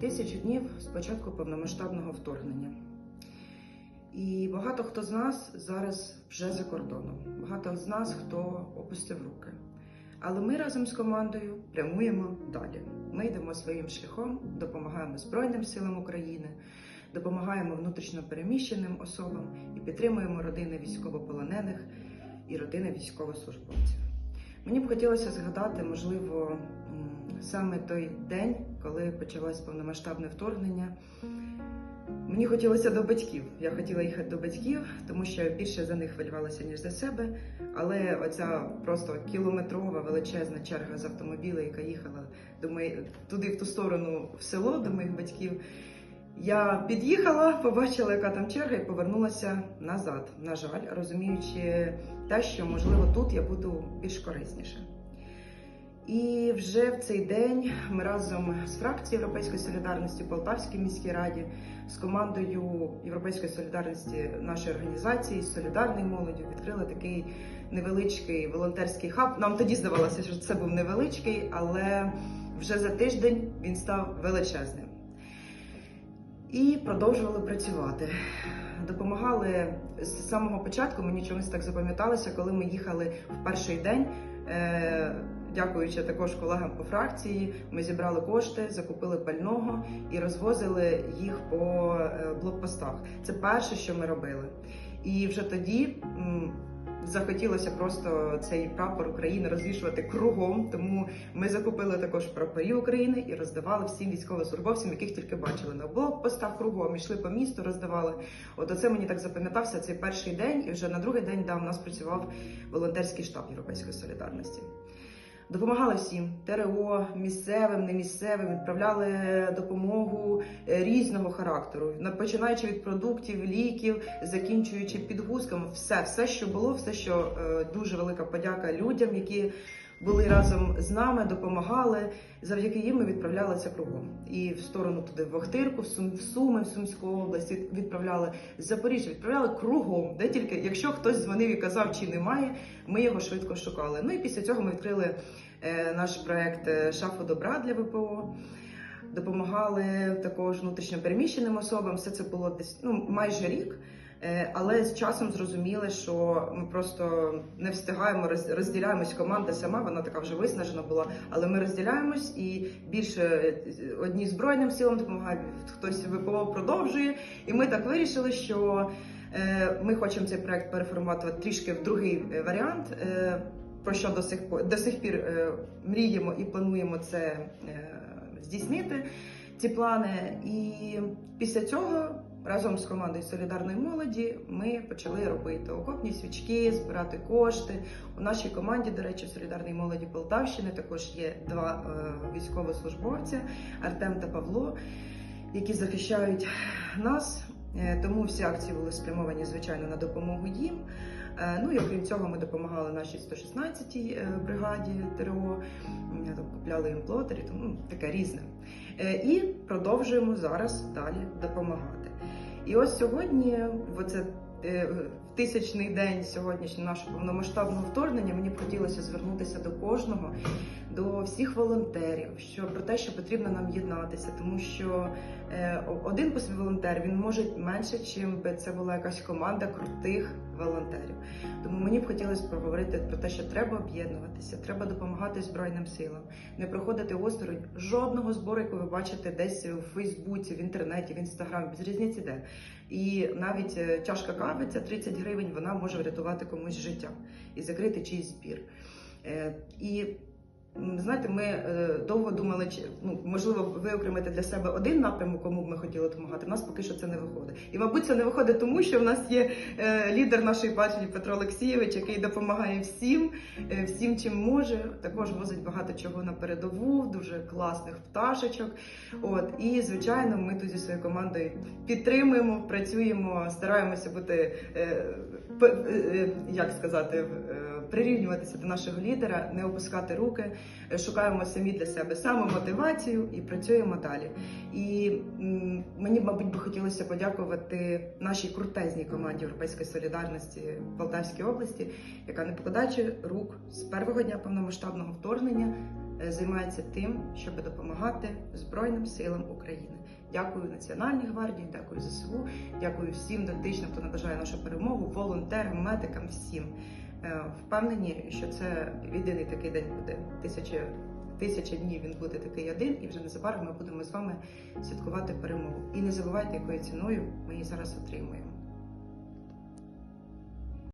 Тисячу днів з початку повномасштабного вторгнення. І багато хто з нас зараз вже за кордоном. Багато з нас хто опустив руки. Але ми разом з командою прямуємо далі. Ми йдемо своїм шляхом, допомагаємо Збройним силам України, допомагаємо внутрішньо переміщеним особам і підтримуємо родини військовополонених і родини військовослужбовців. Мені б хотілося згадати, можливо, саме той день, коли почалось повномасштабне вторгнення. Мені хотілося до батьків. Я хотіла їхати до батьків, тому що більше за них хвилювалася, ніж за себе. Але оця просто кілометрова величезна черга з автомобіля, яка їхала до мої... туди, в ту сторону, в село до моїх батьків. Я під'їхала, побачила, яка там черга, і повернулася назад. На жаль, розуміючи те, що можливо тут я буду більш корисніше. І вже в цей день ми разом з фракцією Європейської солідарності в Полтавській міській раді, з командою Європейської солідарності нашої організації з солідарною молоддю відкрили такий невеличкий волонтерський хаб. Нам тоді здавалося, що це був невеличкий, але вже за тиждень він став величезним. І продовжували працювати. Допомагали з самого початку. Мені чомусь так запам'яталося, коли ми їхали в перший день. Е, Дякуючи також колегам по фракції, ми зібрали кошти, закупили пального і розвозили їх по е, блокпостах. Це перше, що ми робили. І вже тоді захотілося просто цей прапор України розвішувати кругом. Тому ми закупили також прапорі України і роздавали всім військовослужбовцям, яких тільки бачили на блокпостах кругом. Йшли по місту, роздавали. От оце мені так запам'ятався цей перший день, і вже на другий день да, у нас працював волонтерський штаб Європейської солідарності. Допомагали всім. ТРО, місцевим, немісцевим, відправляли допомогу е, різного характеру, на- починаючи від продуктів, ліків, закінчуючи підгузками, все, все, що було, все, що е, дуже велика подяка людям, які були разом з нами, допомагали. Завдяки їм ми відправляли це кругом. І в сторону туди в Охтирку, в Сум- в Суми, в Сумську область відправляли з Запоріжжя, відправляли кругом. Де тільки якщо хтось дзвонив і казав, чи немає, ми його швидко шукали. Ну і після цього ми відкрили е, наш проект е, Шафу добра для ВПО. Допомагали також внутрішньопереміщеним особам. Все це було десь ну майже рік. Е, Але з часом зрозуміли, що ми просто не встигаємо розділяємось. Команда сама вона така вже виснажена була. Але ми розділяємось і більше е, одні збройним силам допомагають, хтось ВПО продовжує. І ми так вирішили, що е, ми хочемо цей проект переформатувати трішки в другий варіант. Про що до сих до сих пір мріємо і плануємо це здійснити. Ці плани, і після цього разом з командою солідарної молоді ми почали робити окопні свічки, збирати кошти. У нашій команді, до речі, в солідарній молоді Полтавщини також є два е, військовослужбовця Артем та Павло, які захищають нас. Е, Тому всі акції були спрямовані звичайно на допомогу їм. Е, Ну і окрім цього, ми допомагали нашій 116-й е, бригаді ТРО, купляли їм плотері, тому таке різне. І продовжуємо зараз далі допомагати. І ось сьогодні, в тисячний день сьогоднішнього нашого повномасштабного вторгнення, мені б хотілося звернутися до кожного, до всіх волонтерів, що про те, що потрібно нам єднатися, тому що е, один по собі волонтер він може менше, чим би це була якась команда крутих волонтерів. Тому мені б хотілося проговорити про те, що треба об'єднуватися, треба допомагати Збройним силам, не проходити осторонь жодного збору, який ви бачите десь у Фейсбуці, в інтернеті, в інстаграмі, без різниці де. І навіть е, чашка кави, ця 30 гривень, вона може врятувати комусь життя і закрити чийсь збір. Е, І знаєте, ми е, довго думали, чи ну можливо виокремити для себе один напрямок, кому б ми хотіли допомагати. У нас поки що це не виходить. І мабуть, це не виходить тому, що в нас є е, лідер нашої партії Петро Олексійович, який допомагає всім, е, всім, чим може. Також возить багато чого на передову, дуже класних пташечок. От і звичайно, ми тут зі своєю командою підтримуємо, працюємо, стараємося бути як сказати, прирівнюватися до нашого лідера, не опускати руки, е, шукаємо самі для себе самомотивацію і працюємо далі. І мені, мабуть, би хотілося подякувати нашій крутезній команді Європейської солідарності в Полтавській області, яка не покладаючи рук з першого дня повномасштабного вторгнення е, займається тим, щоб допомагати Збройним силам України. Дякую Національній гвардії, дякую ЗСУ, дякую всім дотичним, хто наближає нашу перемогу, волонтерам, медикам, всім. Е, Впевнені, що це єдиний такий день буде. Тисяча, тисяча днів він буде такий один, і вже незабаром ми будемо з вами святкувати перемогу. І не забувайте, якою ціною ми її зараз отримуємо.